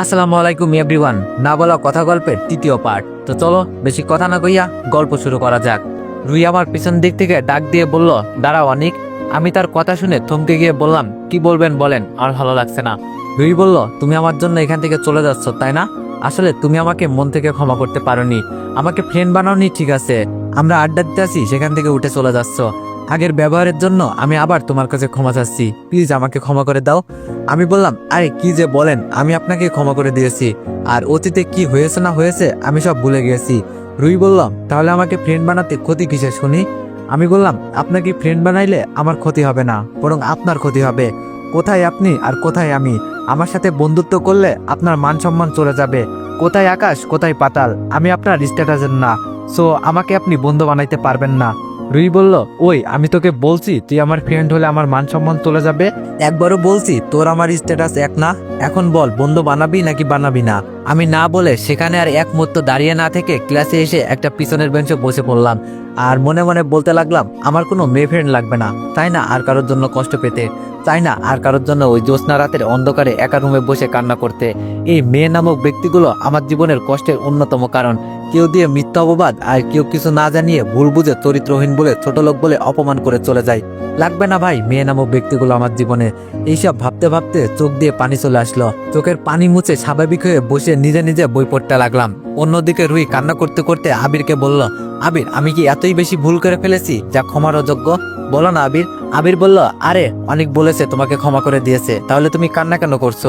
আসসালামু আলাইকুম এভরিওয়ান। না বলা কথা গল্পের তৃতীয় পার্ট। তো চলো, বেশি কথা না কইয়া গল্প শুরু করা যাক। রুই আমার পিছন দিক থেকে ডাক দিয়ে বলল, দাঁড়াও অনিক, আমি তার কথা শুনে থমকে গিয়ে বললাম, কি বলবেন বলেন, আর ভালো লাগছে না। রুই বলল, তুমি আমার জন্য এখান থেকে চলে যাচ্ছ, তাই না? আসলে তুমি আমাকে মন থেকে ক্ষমা করতে পারোনি। আমাকে ফ্রেন্ড বানাওনি ঠিক আছে। আমরা আড্ডা দিতে আসি, সেখান থেকে উঠে চলে যাচ্ছ। আগের ব্যবহারের জন্য আমি আবার তোমার কাছে ক্ষমা চাচ্ছি। প্লিজ আমাকে ক্ষমা করে দাও। আমি বললাম, আরে, কি যে বলেন, আমি আপনাকে ক্ষমা করে দিয়েছি। আর অতীতে কি হয়েছে না হয়েছে, আমি সব ভুলে গেছি। রুই বললাম, তাহলে আমাকে ফ্রেন্ড বানাতে ক্ষতি কিসে শুনি? আমি বললাম, আপনাকে ফ্রেন্ড বানাইলে আমার ক্ষতি হবে না, বরং আপনার ক্ষতি হবে। কোথায় আপনি আর কোথায় আমি? আমার সাথে বন্ধুত্ব করলে আপনার মান সম্মান চলে যাবে। কোথায় আকাশ, কোথায় পাতাল? আমি আপনার স্ট্যাটাসের না। সো আমাকে আপনি বন্ধু বানাইতে পারবেন না। রুই বলল, ওই, আমি তোকে বলছি, তুই আমার ফ্রেন্ড হলে আমার মান সম্মান চলে যাবে? একবারও বলছি, তোর আমার স্ট্যাটাস এক না। এখন বল, বন্ধু বানাবি নাকি বানাবি না? আমি না বলে সেখানে আর এক মুহূর্ত দাঁড়িয়ে না থেকে ক্লাসে এসে একটা পিছনের বেঞ্চে বসে পড়লাম। আর মনে মনে বলতে লাগলাম, আমার কোনো মেয়ে ফ্রেন্ড লাগবে না, তাই না? আর কারোর জন্য কষ্ট পেতে। তাই না আর কারোর জন্য ওই জ্যোৎস্না রাতের অন্ধকারে একা রুমে বসে কান্না করতে। এই মেয়ে নামক ব্যক্তিগুলো আমার জীবনের কষ্টের অন্যতম কারণ। কেউ দিয়ে মিথ্যা অপবাদ আর কেউ কিছু না জানিয়ে ভুল বুঝে চরিত্রহীন বলে, ছোট লোক বলে অপমান করে চলে যায়। লাগবে না ভাই, মেয়ে নামক ব্যক্তিগুলো আমার জীবনে। এইসব ভাবতে ভাবতে চোখ দিয়ে পানি চলে আসলো। চোখের পানি মুছে স্বাভাবিক হয়ে বসে নিজে নিজে বই পড়তে লাগলাম। অন্যদিকে রুই কান্না করতে করতে আবিরকে বলল, আবির, আমি কি এতই বেশি ভুল করে ফেলেছি যা ক্ষমার অযোগ্য? বলো না আবির। আবির বলল, আরে, অনেক বলেছে, তোমাকে ক্ষমা করে দিয়েছে। তাহলে তুমি কান্না কেন করছ?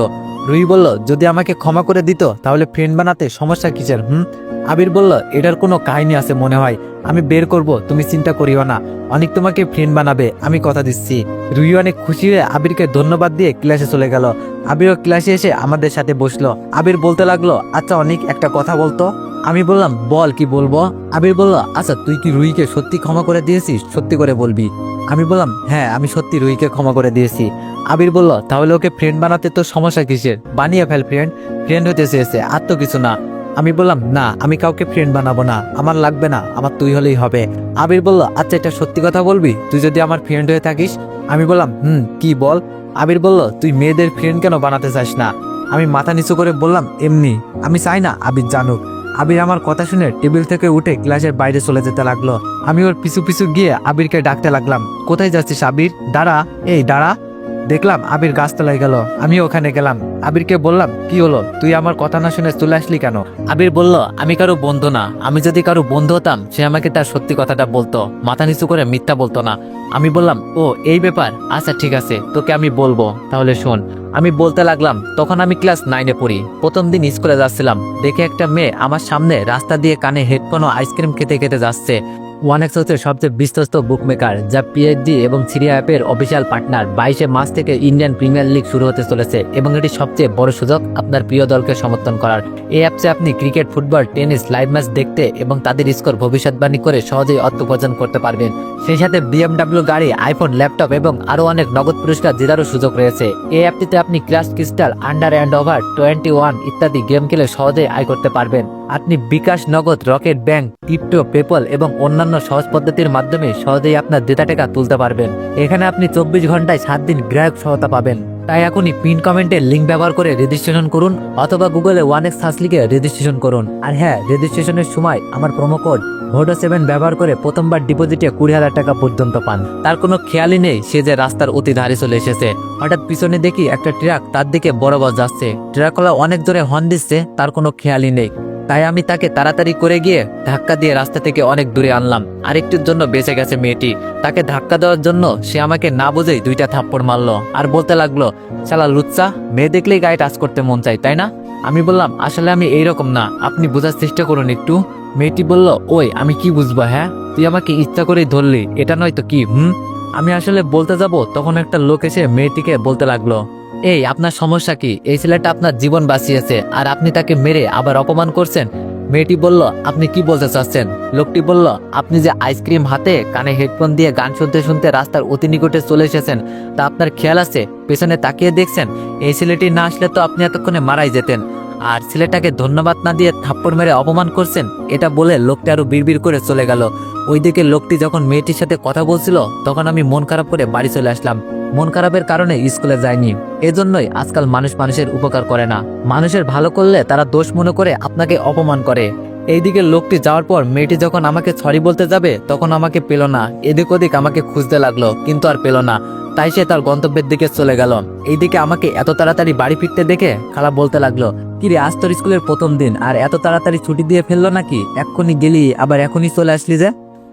রুই বলল, যদি আমাকে ক্ষমা করে দিত, তাহলে ফ্রেন্ড বানাতে সমস্যা কিসের, হুম? আবির বলল, এটার কোনো কাহিনী আছে মনে হয়। আমি বের করব, তুমি চিন্তা করিও না। অনেক তোমাকে ফ্রেন্ড বানাবে, আমি কথা দিচ্ছি। রুই অনেক খুশি হয়ে আবিরকে ধন্যবাদ দিয়ে ক্লাসে চলে গেল। আবিরও ক্লাসে এসে আমাদের সাথে বসল। আবির বলতে লাগল আচ্ছা অনেক একটা কথা বলতো? আমি বললাম, বল, কি বলব? আবির বলল আচ্ছা তুই কি রুইকে সত্যি ক্ষমা করে দিয়েছিস? সত্যি করে বলবি। আমি বললাম হ্যাঁ আমি সত্যি রুইকে ক্ষমা করে দিয়েছি। আবির বলল, তাহলে ওকে ফ্রেন্ড বানাতে তো সমস্যা কিসের? বানিয়ে ফেল ফ্রেন্ড ফ্রেন্ড হতে চেয়েছে, আর তো কিছু না। আমি বললাম, না, আমি কাউকে ফ্রেন্ড বানাবো না, আমার লাগবে না, আমার তুই হলেই হবে। আবির বলল আচ্ছা এটা সত্যি কথা বলবি? তুই যদি আমার ফ্রেন্ড হয়ে থাকিস? আমি বললাম, হুম, কি বল? আবির বলল, তুই মেয়েদের ফ্রেন্ড কেন বানাতে চাস না? আমি মাথা নিচু করে বললাম, এমনি, আমি চাই না আবির জানুক। আবির আমার কথা শুনে টেবিল থেকে উঠে ক্লাসের বাইরে চলে যেতে লাগল। আমি ওর পিছু পিছু গিয়ে আবিরকে ডাকতে লাগলাম। কোথায় যাচ্ছিস আবির? দাঁড়া। এই, দাঁড়া। দেখলাম আবির গাছতলায় গেল। আমি ওখানে গেলাম। আবিরকে বললাম, কি হলো? তুই আমার কথা না শুনে চলে আসলি কেন? আবির বলল, আমি কারও বন্ধু না। আমি যদি কারও বন্ধু হতাম, সে আমাকে তার সত্যি কথাটা বলতো। মাথা নিচু করে মিথ্যা বলতো না। আমি বললাম, ও, এই ব্যাপার? আচ্ছা ঠিক আছে। তোকে আমি বলব। তাহলে শোন। আমি বলতে লাগলাম, তখন আমি ক্লাস নাইনে পড়ি। প্রথম দিন স্কুলে যাচ্ছিলাম। দেখে একটা মেয়ে আমার সামনে রাস্তা দিয়ে কানে হেডফোন ও আইসক্রিম খেতে খেতে যাচ্ছে। ওয়ান এক্স হচ্ছে সবচেয়ে বিশ্বস্ত বুকমেকার যা পিএইচডি এবং সিরিয়া অ্যাপের অফিসিয়াল পার্টনার বাইশে মাস থেকে ইন্ডিয়ান প্রিমিয়ার লিগ শুরু হতে চলেছে এবং এটি সবচেয়ে বড় সুযোগ আপনার প্রিয় দলকে সমর্থন করার। এই অ্যাপসে আপনি cricket football tennis live match দেখতে এবং তাদের স্কোর ভবিষ্যৎবাণী করে সহজেই অর্থ উপার্জন করতে পারবেন। সেই সাথে বিএমডাব্লিউ গাড়ি আইফোন ল্যাপটপ এবং আরও অনেক নগদ পুরস্কার জেতারও সুযোগ রয়েছে। এই অ্যাপটিতে আপনি class crystal under and over twenty one ইত্যাদি গেম খেলে সহজেই আয় করতে পারবেন। আপনি বিকাশ নগদ রকেট ব্যাংক ক্রিপ্টো পেপল এবং অন্যান্য সহজ পদ্ধতির মাধ্যমে সহজেই আপনার ডেটা টাকা তুলতে পারবেন। এখানে আপনি চব্বিশ ঘন্টায় সাত দিন গ্রাহক সহায়তা পাবেন। তাই এখনই পিন কমেন্টের লিঙ্ক ব্যবহার করে রেজিস্ট্রেশন করুন অথবা গুগলে ওয়ান এক্স লিখে রেজিস্ট্রেশন করুন। আর হ্যাঁ রেজিস্ট্রেশনের সময় আমার প্রোমো কোড ভোটো সেভেন ব্যবহার করে প্রথমবার ডিপোজিটে কুড়ি হাজার টাকা পর্যন্ত পান। তার কোনো খেয়ালই নেই সে যে রাস্তার অতি ধারে চলে এসেছে। হঠাৎ পিছনে দেখি একটা ট্রাক তার দিকে বরাবর যাচ্ছে। ট্রাকওয়ালা অনেক জোরে হর্ন দিচ্ছে, তার কোনো খেয়ালই নেই। তাই আমি তাকে তাড়াতাড়ি করে গিয়ে ধাক্কা দিয়ে রাস্তা থেকে অনেক দূরে আনলাম। আরেকটুর জন্য বেঁচে গেছে মেয়েটি। তাকে ধাক্কা দেওয়ার জন্য সে আমাকে না বুঝেই দুইটা থাপ্পড় মারলো। আর বলতে লাগল, শালা লুচ্চা, মেয়ে দেখলেই গায়ে টাচ করতে মন চাই তাই না? আমি বললাম, আসলে আমি এইরকম না। আপনি বোঝার চেষ্টা করুন একটু। মেয়েটি বলল, ওই, আমি কি বুঝব হ্যাঁ? তুই আমাকে ইচ্ছা করেই ধরলি। এটা নয় তো কি, হুম? আমি আসলে বলতে যাব, তখন একটা লোক এসে মেয়েটিকে বলতে লাগল, এই, আপনার সমস্যা কি? এই ছেলেটা আপনার জীবন বাঁচিয়েছে, আর আপনি তাকে মেরে আবার অপমান করছেন? মেয়েটি বলল, আপনি কি বলতে চাচ্ছেন? লোকটি বলল, আপনি যে আইসক্রিম হাতে কানে হেডফোন দিয়ে গান শুনতে শুনতে রাস্তার অতি নিকটে চলে এসেছেন, তা আপনার খেয়াল আছে? পেছনে তাকিয়ে দেখছেন? এই ছেলেটি না আসলে তো আপনি এতক্ষণে মারাই যেতেন। আর ছেলেটাকে ধন্যবাদ না দিয়ে থাপ্পড় মেরে অপমান করছেন, এটা বলে লোকটা আরও বিড়বিড় করে চলে গেল। ওইদিকে লোকটি যখন মেয়েটির সাথে কথা বলছিল, তখন আমি মন খারাপ করে বাড়ি চলে আসলাম। মন খারাপের কারণে স্কুলে যাইনি এজন্যই আজকাল মানুষ মানুষের উপকার করে না। মানুষের ভালো করলে তারা দোষ মনে করে আপনাকে অপমান করে। এইদিকে লোকটি যাওয়ার পর মেয়েটি যখন আমাকে সরি বলতে যাবে, তখন আমাকে পেল না। এদিক ওদিক আমাকে খুঁজতে লাগল, কিন্তু আর পেল না। তাই সে তার গন্তব্যের দিকে চলে গেল। এইদিকে আমাকে এত তাড়াতাড়ি বাড়ি ফিরতে দেখে খালা বলতে লাগল, কিরে, আজ তোর স্কুলের প্রথম দিন, আর এত তাড়াতাড়ি ছুটি দিয়ে ফেলল নাকি? এক্ষুনি গেলি, আবার এখনই চলে আসলি যে।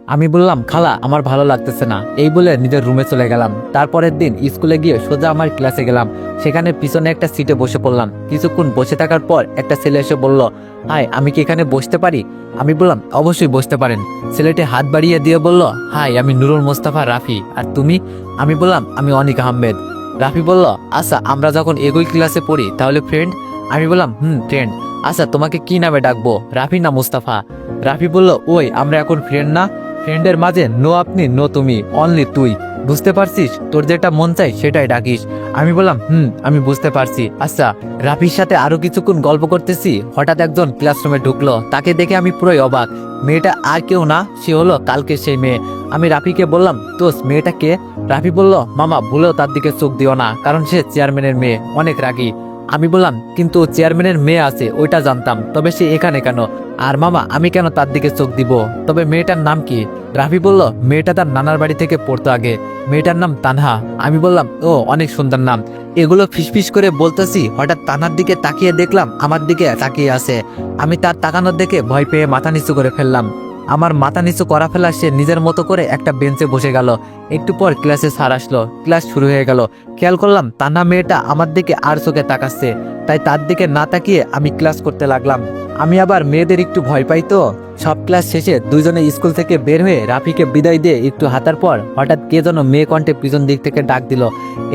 আমি বললাম, খালা, আমার ভালো লাগতেছে না। এই বলে নিজের রুমে চলে গেলাম। তারপরের দিন স্কুলে গিয়ে সোজা আমার ক্লাসে গেলাম। সেখানে পিছনে একটা সিটে বসে পড়লাম। কিছুক্ষণ বসে থাকার পর একটা ছেলে এসে বলল, হাই, আমি কি এখানে বসতে পারি? আমি বললাম, অবশ্যই বসতে পারেন। ছেলেটি হাত বাড়িয়ে দিয়ে বলল, হাই, আমি নুরুল মোস্তাফা রাফি। আর তুমি? আমি বললাম, আমি অনিক আহমেদ। রাফি বলল আচ্ছা আমরা যখন একই ক্লাসে পড়ি, তাহলে ফ্রেন্ড আমি বললাম, হুম ফ্রেন্ড আচ্ছা তোমাকে কি নামে ডাকবো? রাফি না মুস্তাফা। রাফি বলল, ওই, আমরা এখন ফ্রেন্ড না। ফ্রেন্ডের মাঝে, নো আপনি, নো তুমি অনলি তুই। বুঝতে পারছিস? তোর যেটা মন চাই সেটাই ডাকিস। আমি বললাম, হুম, আমি বুঝতে পারছি। আচ্ছা রাফির সাথে আরও কিছুক্ষণ গল্প করতেছি? হঠাৎ একজন ক্লাসরুমে ঢুকলো। তাকে দেখে আমি পুরোই অবাক। মেয়েটা আর কেউ না, সে হলো কালকে সেই মেয়ে। আমি রাফিকে বললাম, তোস, মেয়েটা কে? রাফি বলল, মামা, ভুলেও তার দিকে চোখ দিও না, কারণ সে চেয়ারম্যানের মেয়ে, অনেক রাগী। আমি বললাম, কিন্তু চেয়ারম্যানের মেয়ে আছে, ওইটা জানতাম, তবে সে এখানে কেন? আর মামা, আমি কেন তার দিকে চোখ দিব? তবে মেয়েটার নাম কি? রাফি বলল, মেয়েটা তার নানার বাড়ি থেকে পড়তো আগে। মেয়েটার নাম তানহা। আমি বললাম, ও, অনেক সুন্দর নাম। এগুলো ফিসফিস করে বলতেছি, হঠাৎ তানার দিকে তাকিয়ে দেখলাম, আমার দিকে তাকিয়ে আছে। আমি তার তাকানোর দেখে ভয় পেয়ে মাথা নিচু করে ফেললাম। আমার মাথা নিচু করা ফেলা সে নিজের মতো করে একটা বেঞ্চে বসে গেল। একটু পর ক্লাসে সার আসলো। ক্লাস শুরু হয়ে গেল। খেয়াল করলাম তানা মেয়েটা আমার দিকে আর চোখে তাকাচ্ছে। তাই তার দিকে না তাকিয়ে আমি ক্লাস করতে লাগলাম। আমি আবার মেয়েদের একটু ভয় পাই তো। সব ক্লাস শেষে দুজনে স্কুল থেকে বের হয়ে রাফিকে বিদায় দিয়ে একটু হাতার পর হঠাৎ কে যেন মেয়ে কণ্ঠে পিছন দিক থেকে ডাক দিল,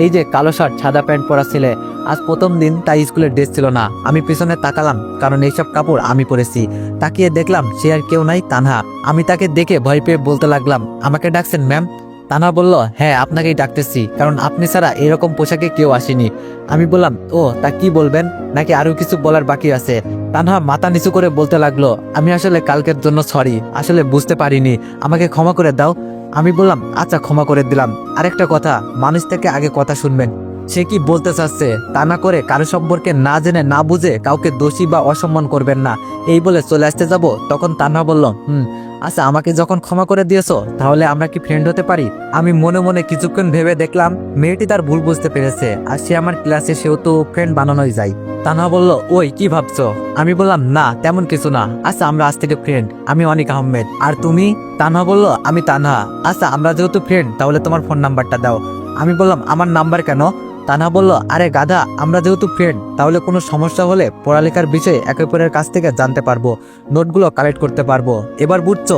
এই যে কালো শার্ট, সাদা প্যান্ট পরা ছেলে, আজ প্রথম দিন তাই স্কুলের ড্রেস ছিল না, আমি পিছনে তাকালাম, কারণ এইসব কাপড় আমি পরেছি। তাকিয়ে দেখলাম সে আর কেউ নাই, তানহা। আমি তাকে দেখে ভয় পেয়ে বলতে লাগলাম, আমাকে ডাকছেন, ম্যাম? তানা বলল হ্যাঁ আপনাকেই ডাকতেছি, কারণ আপনি ছাড়া এরকম পোশাকে কেউ আসেনি। আমি বললাম, ও, তা কি বলবেন? নাকি আরও কিছু বলার বাকি আছে? তানহা মাথা নিচু করে বলতে লাগল, আমি আসলে কালকের জন্য সরি, আসলে বুঝতে পারিনি, আমাকে ক্ষমা করে দাও। আমি বললাম আচ্ছা ক্ষমা করে দিলাম। আরেকটা কথা, মানুষ থেকে আগে কথা শুনবেন। সে কি বলতে চাচ্ছে, তা না করে কারও সম্পর্কে না জেনে না বুঝে কাউকে দোষী বা অসম্মান করবেন না। এই বলে চলে আসতে যাব, তখন তান্না বলল, হুম আচ্ছা আমাকে যখন ক্ষমা করে দিয়েছ, তাহলে আমরা কি ফ্রেন্ড হতে পারি? আমি মনে মনে কিছুক্ষণ ভেবে দেখলাম, মেয়েটি তার ভুল বুঝতে পেরেছে, আর সে আমার ক্লাসে সেও তো ফ্রেন্ড বানানোই যায়। তানহা বলল, ওই, কি ভাবছ? আমি বললাম, না, তেমন কিছু না। আচ্ছা আমরা আজ থেকে ফ্রেন্ড আমি অনিক আহমেদ। আর তুমি? তানহা বলল, আমি তানহা। আচ্ছা আমরা যেহেতু ফ্রেন্ড তাহলে তোমার ফোন নাম্বারটা দাও। আমি বললাম, আমার নাম্বার কেন? তানহা বলল, আরে গাধা, আমরা যেহেতু ফ্রেন্ড তাহলে কোনো সমস্যা হলে পড়ালেখার বিষয়ে একে অপরের কাছ থেকে জানতে পারব, নোটগুলো কালেক্ট করতে পারব। এবার বুঝছ?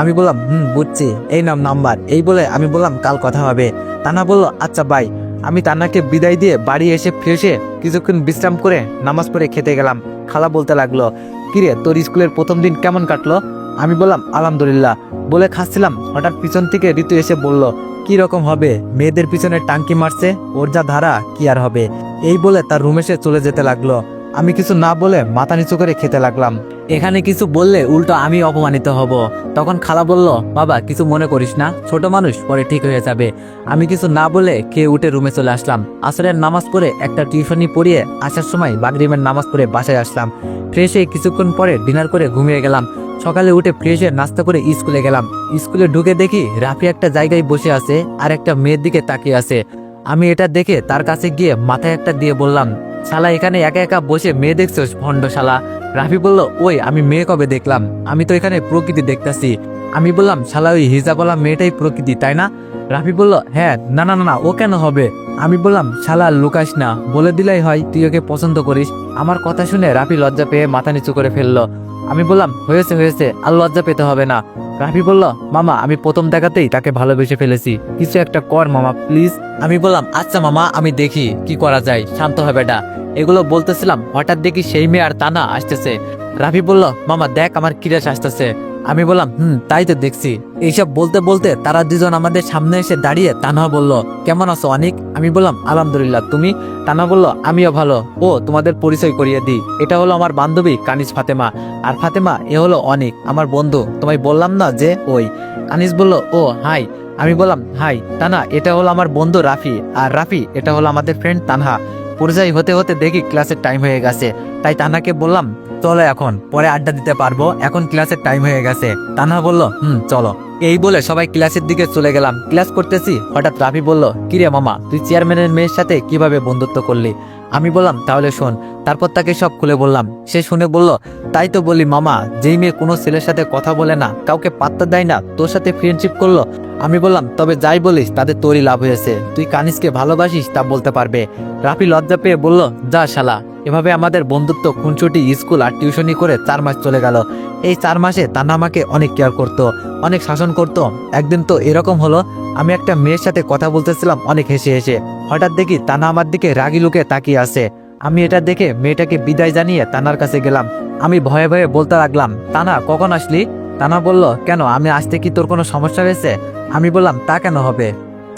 আমি বললাম, হুম, বুঝছি। এই নাম নাম্বার এই বলে আমি বললাম, কাল কথা হবে। তানা বলল আচ্ছা বাই আমি তান্নাকে বিদায় দিয়ে বাড়ি এসে ফ্রেশে কিছুক্ষণ বিশ্রাম করে নামাজ পড়ে খেতে গেলাম। খালা বলতে লাগল, কিরে, তোর স্কুলের প্রথম দিন কেমন কাটলো? আমি বললাম, আলহামদুলিল্লাহ। বলে খাচ্ছিলাম। হঠাৎ পিছন থেকে ঋতু এসে বলল কি রকম হবে? মেয়েদের পিছনে টাঙ্কি মারছে, ওর যা ধারা, কি আর হবে? এই বলে তার রুমে সে চলে যেতে লাগল। আমি কিছু না বলে মাথা নিচু করে খেতে লাগলাম। এখানে কিছু বললে উল্টো আমি অপমানিত হব। তখন খালা বলল, বাবা, কিছু মনে করিস না। ছোট মানুষ, পরে ঠিক হয়ে যাবে। আমি কিছু না বলে খেয়ে উঠে রুমে চলে আসলাম। আসরের নামাজ পড়ে একটা টিউশনি পড়িয়ে আসার সময় বাগরিমের নামাজ পড়ে বাসায় আসলাম। ফ্রেশ কিছুক্ষণ পরে ডিনার করে ঘুমিয়ে গেলাম। সকালে উঠে ফ্রেশ নাস্তা করে স্কুলে গেলাম। স্কুলে ঢুকে দেখি রাফি একটা জায়গায় বসে আছে আর একটা মেয়ের দিকে তাকিয়ে আছে। আমি এটা দেখে তার কাছে গিয়ে মাথায় একটা দিয়ে বললাম শালা এখানে একা একা বসে মেয়ে দেখছোস, ভণ্ড শালা? রাফি বলল, ওই, আমি মেয়ে কবে দেখলাম? আমি তো এখানে প্রকৃতি দেখতাছি। আমি বললাম, শালা ওই হিজাবলা মেয়েটাই প্রকৃতি, তাই না? রাফি বলল হ্যাঁ না না না না, ও কেন হবে? আমি বললাম, শালা, লুকাস না, বলে দিলেই হয়, তুই ওকে পছন্দ করিস। আমার কথা শুনে রাফি লজ্জা পেয়ে মাথা নিচু করে ফেলল। আমি বললাম, হয়েছে হয়েছে, আর লজ্জা পেতে হবে না। রাফি বলল, মামা, আমি প্রথম দেখাতেই তাকে ভালোবেসে ফেলেছি। কিছু একটা কর, মামা, প্লিজ। আমি বললাম আচ্ছা মামা, আমি দেখি কি করা যায়। শান্ত হবে এটা এগুলো বলতেছিলাম, হঠাৎ দেখি সেই মেয়ে আর তানা আসতেছে। রাফি বলল, মামা, দেখ আমার কিরাস আসতেছে। আমি বললাম, হুম, তাই তো দেখছি। এইসব বলতে বলতে তারা দুজন আমাদের সামনে এসে দাঁড়িয়ে তানহা বলল, কেমন আছো অনিক? আমি বললাম, আলহামদুলিল্লাহ, তুমি? তানহা বলল, আমিও ভালো। ও, তোমাদের পরিচয় করিয়ে দিই। এটা হলো আমার বান্ধবী কানিজ ফাতেমা। আর ফাতেমা, এ হলো অনিক, আমার বন্ধু। তোমায় বললাম না যে ওই। আনিস বলল, ও, হাই। আমি বললাম, হাই টানা এটা হলো আমার বন্ধু রাফি। আর রাফি, এটা হলো আমাদের ফ্রেন্ড তানহা। পরিচয় হতে হতে দেখি ক্লাসের টাইম হয়ে গেছে। তাই তানহাকে বললাম চলো এখন, পরে আড্ডা দিতে পারব। এখন ক্লাসের টাইম হয়ে গেছে। তানহা বলল, হুম, চলো। এই বলে সবাই ক্লাসের দিকে চলে গেলাম। ক্লাস করতেছি, হঠাৎ রাফি বলল, কিরে মামা, তুই চেয়ারম্যানের মেয়ের সাথে কীভাবে বন্ধুত্ব করলি? আমি বললাম, তাহলে শোন। তারপর তাকে সব খুলে বললাম। সে শুনে বলল, তাই তো বলি মামা, যেই মেয়ে কোনো ছেলের সাথে কথা বলে না, কাউকে পাত্তা দেয় না, তোর সাথে ফ্রেন্ডশিপ করল? আমি বললাম, তবে যাই বলিস তাদের তোরই লাভ হয়েছে। তুই কানিসকে ভালোবাসিস তা বলতে পারবে। রাফি লজ্জা পেয়ে বলল, যা শালা। এভাবে আমাদের বন্ধুত্ব খুনছুটি স্কুল আর টিউশনি করে চার মাস চলে গেল। এই চার মাসে তানা আমাকে অনেক কেয়ার করতো, অনেক শাসন করতো। একদিন তো এরকম হলো, আমি একটা মেয়ের সাথে কথা বলতেছিলাম, অনেক হেসে হেসে। হঠাৎ দেখি তানা আমার দিকে রাগি লুকে তাকিয়ে আছে। আমি এটা দেখে মেয়েটাকে বিদায় জানিয়ে তানার কাছে গেলাম। আমি ভয়ে ভয়ে বলতে লাগলাম, তানা, কখন আসলি? তানা বলল, কেন, আমি আসতে কি তোর কোনো সমস্যা হয়েছে? আমি বললাম, তা কেন হবে?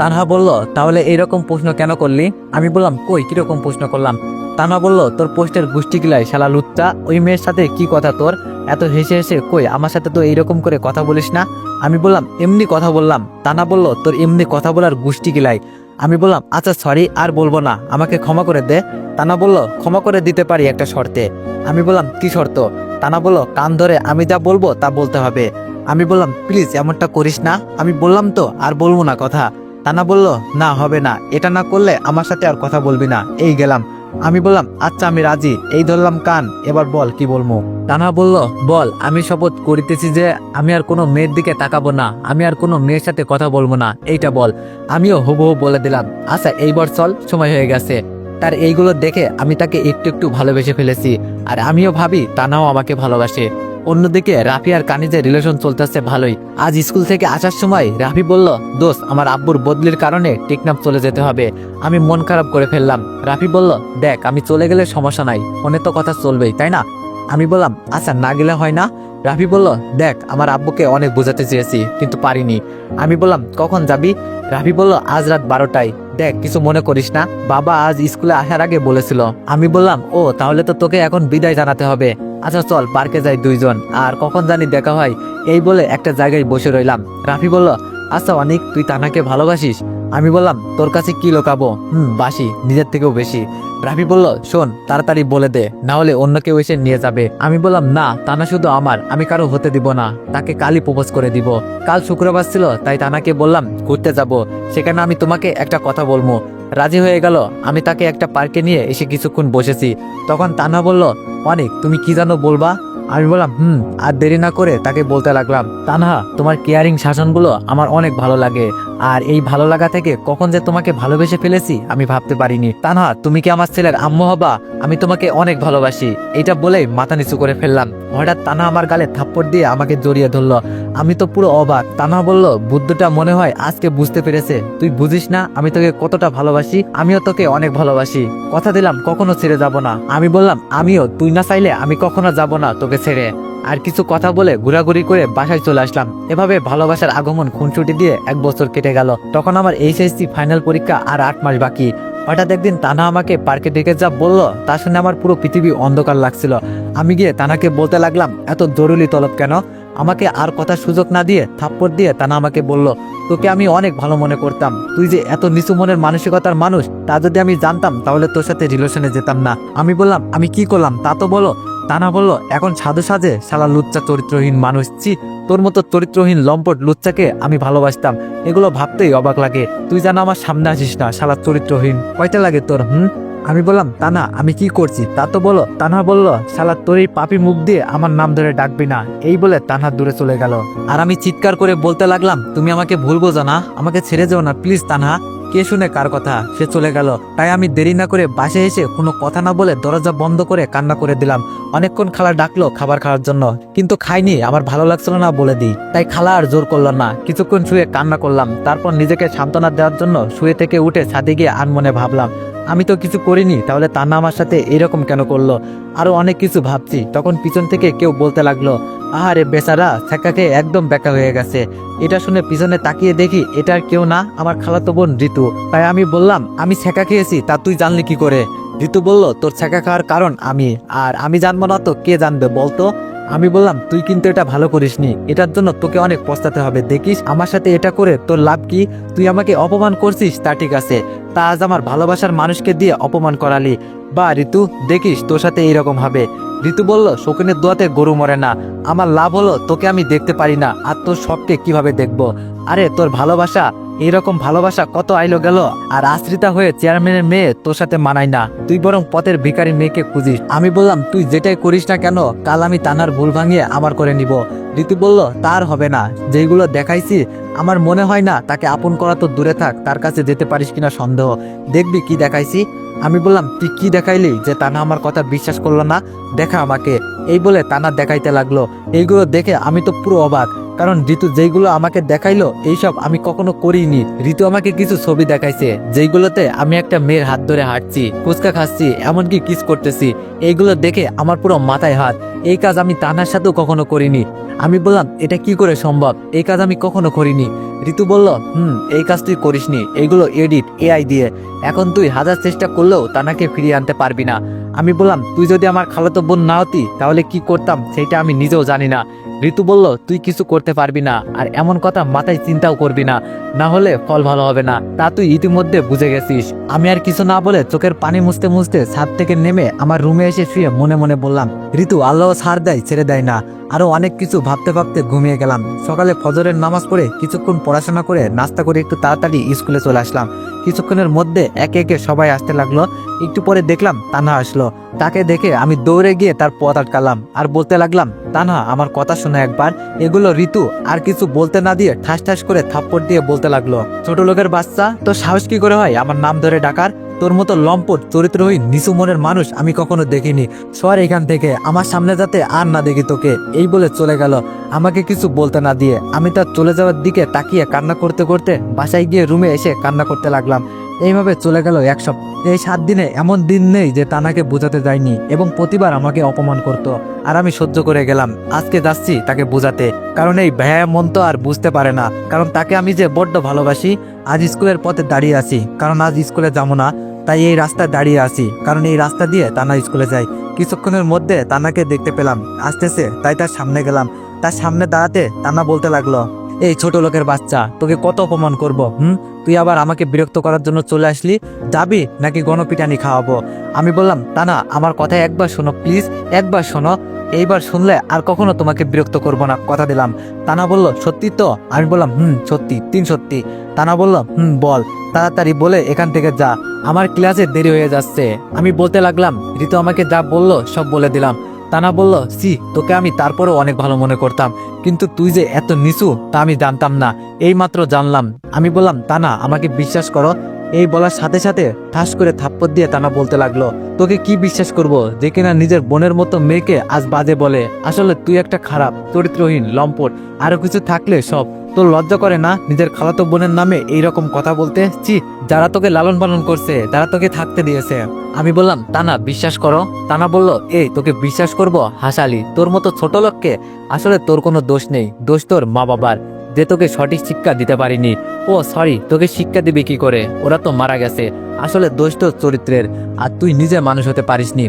তানহা বলল, তাহলে এইরকম প্রশ্ন কেন করলি? আমি বললাম, কই, কীরকম প্রশ্ন করলাম? তানহা বলল, তোর পোস্টের গুষ্টি গিলাই শালা লুচ্চা, ওই মেয়ের সাথে কি কথা তোর? এত হেসে হেসে, কই, আমার সাথে তো এইরকম করে কথা বলিস না? আমি বললাম, এমনি কথা বললাম। তানা বলল, তোর এমনি কথা বলার গুষ্টি গিলাই আমি বললাম আচ্ছা সরি, আর বলব না, আমাকে ক্ষমা করে দে। তানা বলল, ক্ষমা করে দিতে পারি একটা শর্তে। আমি বললাম, কি শর্ত? তানা বলল, কান ধরে আমি যা বলব তা বলতে হবে। আমি বললাম, প্লিজ, এমনটা করিস না। আমি বললাম তো, আর বলব না কথা। তানা বলল, না, হবে না। এটা না করলে আমার সাথে আর কথা বলবি না। এই গেলাম। আমি বললাম আচ্ছা আমি রাজি। এই ধরলাম কান। এবার বল, কি বলব? তানা বলল, বল, আমি শপথ করিতেছি যে আমি আর কোনো মেয়ের দিকে তাকাবো না। আমি আর কোনো মেয়ের সাথে কথা বলব না। এইটা বল। আমিও হুবহু বলে দিলাম আচ্ছা এইবার চল, সময় হয়ে গেছে। তার এইগুলো দেখে আমি তাকে একটু একটু ভালোবেসে ফেলেছি। আর আমিও ভাবি, তানাও আমাকে ভালোবাসে। অন্যদিকে রাফি আর কানিজের রিলেশন চলতেছে ভালোই। আজ স্কুল থেকে আসার সময় রাফি বলল দোষ আমার আব্বুর বদলির কারণে টেকনাফ চলে যেতে হবে। আমি মন খারাপ করে ফেললাম। রাফি বলল, দেখ, আমি চলে গেলে সমস্যা নাই, ফোনে তো কথা চলবেই, তাই না? আমি বললাম আচ্ছা না গেলে হয় না? রাফি বলল, দেখ, আমার আব্বুকে অনেক বোঝাতে চেয়েছি, কিন্তু পারিনি। আমি বললাম, কখন যাবি? রাফি বলল, আজ রাত বারোটায়। দেখ, কিছু মনে করিস না, বাবা আজ স্কুলে আসার আগে বলেছিল। আমি বললাম, ও, তাহলে তো তোকে এখন বিদায় জানাতে হবে। আচ্ছা চল পার্কে যাই দুইজন। আর কখন জানি দেখা হয়, এই বলে একটা জায়গায় বসে রইলাম। রাফি বলল আচ্ছা অনেক, তুই তানাকে ভালোবাসিস? আমি বললাম, তোর কাছে কি লোকাবো? হুম, বাসি, নিজের থেকেও বেশি। রাফি বলল, শোন, তাড়াতাড়ি বলে দে, না হলে অন্য কেউ এসে নিয়ে যাবে। আমি বললাম, না, তানা শুধু আমার, আমি কারও হতে দিব না, তাকে কালই প্রপোজ করে দিব। কাল শুক্রবার ছিল, তাই তানাকে বললাম, ঘুরতে যাব, সেখানে আমি তোমাকে একটা কথা বলব। রাজি হয়ে গেল। আমি তাকে একটা পার্কে নিয়ে এসে কিছুক্ষণ বসেছি। তখন তানা বলল, অনেক, তুমি কি জানো বলবা? আমি বললাম, হুম, আর দেরি না করে তাকে বলতে লাগলাম। তানহা, তোমার কেয়ারিং শাসনগুলো আমার অনেক ভালো লাগে। আর এই ভালো লাগা থেকে কখন যে তোমাকে ভালোবেসে ফেলেছি, আমি ভাবতে পারিনি। তানহা, তুমি কি আমার ছেলের আম্মু হবা? আমি তোমাকে অনেক ভালোবাসি। এটা বলেই মাথা নিচু করে ফেললাম। হঠাৎ তানা আমার গালে থাপ্পড় দিয়ে আমাকে জড়িয়ে ধরলো। আমি তো পুরো অবাক। তানা বলল, বুদ্ধটা মনে হয় আজকে বুঝতে পেরেছে। তুই বুঝিস না, আমি তোকে কতটা ভালোবাসি, আমিও তোকে অনেক ভালোবাসি। কথা দিলাম, কখনো ছেড়ে যাব না। আমি বললাম, আমিও, তুই না চাইলে আমি কখনো যাব না তোকে ছেড়ে। আর কিছু কথা বলে ঘোরাঘুরি করে বাসায় চলে আসলাম। এভাবে ভালোবাসার আগমন খুনছুটি দিয়ে এক বছর কেটে গেল। তখন আমার এইচএসসি ফাইনাল পরীক্ষা আর আট মাস বাকি। হঠাৎ একদিন তানা আমাকে পার্কে ডেকে যা বলল, তা শুনে আমার পুরো পৃথিবী অন্ধকার লাগছিল। আমি গিয়ে তানাকে বলতে লাগলাম, এত জরুরি তলব কেন? আমাকে আর কথার সুযোগ না দিয়ে, থাপ্পড় দিয়ে তানা আমাকে বলল, তোকে আমি অনেক ভালো মনে করতাম। তুই যে এত নিচু মনের মানসিকতার মানুষ, তা যদি আমি জানতাম, তাহলে তোর সাথে রিলেশনে যেতাম না। আমি বললাম, আমি কি করলাম? তা তো বলো। তানা বলল, এখন সাধু সাজে, শালা লুচ্চা চরিত্রহীন মানুষ, ছি, তোর মতো চরিত্রহীন লম্পট লুচ্চাকে আমি ভালোবাসতাম। এগুলো ভাবতেই অবাক লাগে। তুই যেন আমার সামনে আসিস না, শালা চরিত্রহীন। কয়টা লাগে তোর, হুম? আমি বললাম, তানা, আমি কি করছি? তা তো বলো। তানা বলল, শালা, তোর এই পাপি মুখ দিয়ে আমার নাম ধরে ডাকবি না। এই বলে তানা দূরে চলে গেল। আর আমি চিৎকার করে বলতে লাগলাম, তুমি আমাকে ভুল বোঝো না, আমাকে ছেড়ে যাও না, প্লিজ তানহা কে শুনে কার কথা? সে চলে গেল। তাই আমি দেরি না করে বাসে এসে কোনো কথা না বলে দরজা বন্ধ করে কান্না করে দিলাম। অনেকক্ষণ খালা ডাকলো খাবার খাওয়ার জন্য, কিন্তু খাইনি, আমার ভালো লাগছিল না বলে দিই। তাই খালা আর জোর করল না। কিছুক্ষণ শুয়ে কান্না করলাম, তারপর নিজেকে সান্ত্বনা দেওয়ার জন্য শুয়ে থেকে উঠে ছাদে গিয়ে আনমনে ভাবলাম আমি তো কিছু করিনি, তাহলে তান্না আমার সাথে এরকম কেন করল? আরও অনেক কিছু ভাবছি। তখন পিছন থেকে কেউ বলতে লাগল, আহারে বেচারা, ছ্যাঁকাকে একদম বেকা হয়ে গেছে। এটা শুনে পিছনে তাকিয়ে দেখি এটা আর কেউ না, আমার খালাতো বোন ঋতু। তাই আমি বললাম, আমি ছ্যাঁকা খেয়েছি, তা তুই জানলি কি করে? ঋতু বলল, তোর ছ্যাঁকা খাওয়ার কারণ আমি, আর আমি জানব না তো কে জানবে বলতো? আমি বললাম, তুই কিন্তু এটা ভালো করিস নি এটার জন্য তোকে অনেক পস্তাতে হবে। দেখিস, আমার সাথে এটা করে তোর লাভ কি? তুই আমাকে অপমান করছিস? তা ঠিক আছে। তা আজ আমার ভালোবাসার মানুষকে দিয়ে অপমান করালি। বা, ঋতু, দেখিস, তোর সাথে এইরকম হবে। ঋতু বলল শকুনের দোয়াতে গরু মরে না। আমার লাভ হলো, তোকে আমি দেখতে পারি না, আর তোর সবকে কীভাবে দেখব? আরে, তোর ভালোবাসা? এইরকম ভালোবাসা কত আইলো গেল? আর আশ্রিতা হয়ে চেয়ারম্যানের মেয়ে তোর সাথে মানায় না। তুই বরং পথের ভিখারি মেয়েকে খুঁজিস। আমি বললাম, তুই যেটাই করিস না কেন, কাল আমি তানার ভুল ভাঙিয়ে আমার করে নিব। ঋতু বলল, তার হবে না। যেগুলো দেখাইছি, আমার মনে হয় না, তাকে আপন করা তো দূরে থাক, তার কাছে যেতে পারিস কিনা সন্দেহ। দেখবি কি দেখাইছি? আমি বললাম, তুই কি দেখাইলি যে তানা আমার কথা বিশ্বাস করল না? দেখা আমাকে। এই বলে তানা দেখাইতে লাগল। এইগুলো দেখে আমি তো পুরো অবাক। কারণ ঋতু যেইগুলো আমাকে দেখাইলো, এইসব আমি কখনো করিনি। ঋতু আমাকে কিছু ছবি দেখাইছে, যেইগুলোতে আমি একটা মেয়ের হাত ধরে হাঁটছি, ফুচকা খাচ্ছি, এমনকি কিস করতেছি। এইগুলো দেখে আমার পুরো মাথায় হাত। এই কাজ আমি তানার সাথেও কখনো করিনি। আমি বললাম, এটা কি করে সম্ভব? এই কাজ আমি কখনো করিনি। ঋতু বলল, হুম, এই কাজ তুই করিসনি। এইগুলো এডিট, এআই দিয়ে। এখন তুই হাজার চেষ্টা করলেও তানাকে ফিরিয়ে আনতে পারবি না। আমি বললাম, তুই যদি আমার খালাতো বোন না হতি, তাহলে কি করতাম, সেটা আমি নিজেও জানি না। ঋতু বলল, তুই কিছু করতে পারবি না, আর এমন কথা মাথায় চিন্তাও করবি না। না হলে ফল ভালো হবে না। তা তুই ইতিমধ্যে বুঝে গেছিস। আমি আর কিছু না বলে চোখের পানি মুছতে মুছতে ছাদ থেকে নেমে আমার রুমে এসে শুয়ে মনে মনে বললাম, ঋতু, আল্লাহ ছাড় দেয়, ছেড়ে দেয় না। আরও অনেক কিছু ভাবতে ভাবতে ঘুমিয়ে গেলাম। সকালে ফজরের নামাজ পড়ে কিছুক্ষণ পড়াশোনা করে নাস্তা করে একটু তাড়াতাড়ি স্কুলে চলে আসলাম। কিছুক্ষণের মধ্যে একে একে সবাই আসতে লাগল। একটু পরে দেখলাম তানা আসলো। তাকে দেখে আমি দৌড়ে গিয়ে তার পথ আটকালাম আর বলতে লাগলাম তানা আমার কথা শোনা একবার। এগুলো ঋতু, আর কিছু বলতে না দিয়ে ঠাস ঠাস করে থাপ্পড় দিয়ে বলতে লাগল, ছোট লোকের বাচ্চা তো সাহস কি করে হয়? আমার নাম ধরে ডাকার? তোর মতো লম্পট, চরিত্রহীন, নিচু মনের মানুষ আমি কখনো দেখিনি। সর এখান থেকে, আমার সামনে যাতে আর না দেখি তোকে। এই বলে চলে গেল। আমাকে কিছু বলতে না দিয়ে আমি তার চলে যাওয়ার দিকে তাকিয়ে কান্না করতে করতে বাসায় গিয়ে রুমে এসে কান্না করতে লাগলাম। এইভাবে চলে গেল এক সপ্তাহ। এই সাত দিনে এমন দিন নেই যে তানাকে বোঝাতে যায়নি এবং প্রতিবার আমাকে অপমান করত। আর আমি সহ্য করে গেলাম। আজকে যাচ্ছি তাকে বোঝাতে। কারণ এই ভ্যায়া মন তো আর বুঝতে পারে না। কারণ তাকে আমি যে বড্ড ভালোবাসি, আজ স্কুলের পথে দাঁড়িয়ে আছি। কারণ আজ স্কুলে যাব না, তাই এই রাস্তায় দাঁড়িয়ে আছি। কারণ এই রাস্তা দিয়ে তানা স্কুলে যায়। কিছুক্ষণের মধ্যে তানাকে দেখতে পেলাম। আসতেছে, তাই তার সামনে গেলাম। তার সামনে দাঁড়াতে তানা বলতে লাগল এই ছোট লোকের বাচ্চা, তোকে কত অপমান করব, হুম? তুই আবার আমাকে বিরক্ত করার জন্য চলে আসলি? যাবি নাকি গণপিটানি খাওয়াবো? আমি বললাম তানা আমার কথা একবার শোনো, প্লিজ, একবার শোনো। এইবার শুনলে আর কখনো তোমাকে বিরক্ত করব না, কথা দিলাম। তানা বলল, সত্যি তো? আমি বললাম, হুম, সত্যি, তিন সত্যি। তানা বলল, হুম, বল, তাড়াতাড়ি বলে এখান থেকে যা। আমার ক্লাসে দেরি হয়ে যাচ্ছে। আমি বলতে লাগলাম, ঋতু আমাকে যা বলল সব বলে দিলাম। তানা বলল সি তোকে আমি তারপরেও অনেক ভালো মনে করতাম। কিন্তু তুই যে এত নিচু, তা আমি জানতাম না। এই মাত্র জানলাম। আমি বললাম তানা আমাকে বিশ্বাস করো। এই বলার সাথে সাথে ঠাস করে থাপ্পড় দিয়ে তানা বলতে লাগল, তোকে কি বিশ্বাস করব যে কিনা নিজের বোনের মতো মেয়েকে আজ বাজে বলে? আসলে তুই একটা খারাপ, চরিত্রহীন, লম্পট, আরও কিছু থাকলে সব তোর লজ্জা করে না? নিজের খালাতো বোনের নামে এই রকম কথা বলতে? চি যারা তোকে লালন পালন করছে যারা তোকে থাকতে দিয়েছে। আমি বললাম, তানা, বিশ্বাস করো? তানা বলল, এই, তোকে বিশ্বাস করব? হাসালি তোর মতো ছোট লোককে আসলে তোর কোনো দোষ নেই। দোষ তোর মা বাবার, যে তোকে সঠিক শিক্ষা দিতে পারিনি। ও, সরি, তোকে শিক্ষা দিবি কি করে? ওরা তো মারা গেছে। আসলে দোষ তোর চরিত্রের, আর তুই নিজে মানুষ হতে পারিসনি।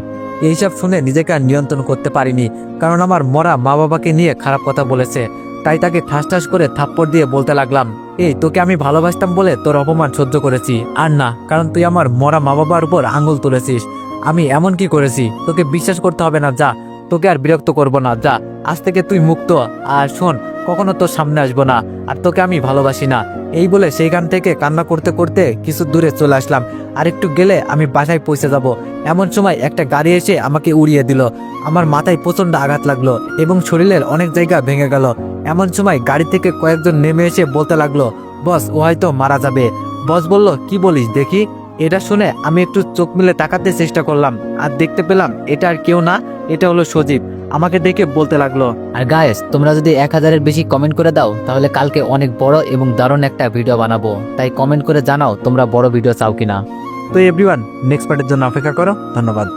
এইসব শুনে নিজেকে আর নিয়ন্ত্রণ করতে পারিনি, কারণ আমার মরা মা বাবাকে নিয়ে খারাপ কথা বলেছে। তাই তাকে ঠাস ঠাস করে থাপ্পড় দিয়ে বলতে লাগলাম, এই, তোকে আমি ভালোবাসতাম বলে তোর অপমান সহ্য করেছি। আর না, কারণ তুই আমার মরা মা বাবার উপর আঙুল তুলেছিস। আমি এমন কি করেছি? তোকে বিশ্বাস করতে হবে না, যা। তোকে আর বিরক্ত করব না, যা, আজ থেকে তুই মুক্ত। আর শোন, কখনো তোর সামনে আসব না, আর তোকে আমি ভালোবাসি না। এই বলে সেইখান থেকে কান্না করতে করতে কিছু দূরে চলে আসলাম। আর একটু গেলে আমি বাসায় পৌঁছে যাব। এমন সময় একটা গাড়ি এসে আমাকে উড়িয়ে দিল। আমার মাথায় প্রচণ্ড আঘাত লাগল এবং শরীরের অনেক জায়গা ভেঙে গেল। এমন সময় গাড়ি থেকে কয়েকজন নেমে এসে বলতে লাগল, বস, ও হয়তো মারা যাবে। বস বলল, কি বলিস, দেখি। এটা শুনে আমি একটু চোখ মিলে তাকাতে চেষ্টা করলাম আর দেখতে পেলাম এটা আর কেউ না এটা হলো সজীব। আমাকে দেখে বলতে লাগল আর গায়েস তোমরা যদি এক হাজারের বেশি কমেন্ট করে দাও তাহলে কালকে অনেক বড় এবং দারুণ একটা ভিডিও বানাবো। তাই কমেন্ট করে জানাও তোমরা বড় ভিডিও চাও কিনা। তো এভরিওয়ান নেক্সট পার্টের জন্য অপেক্ষা করো ধন্যবাদ।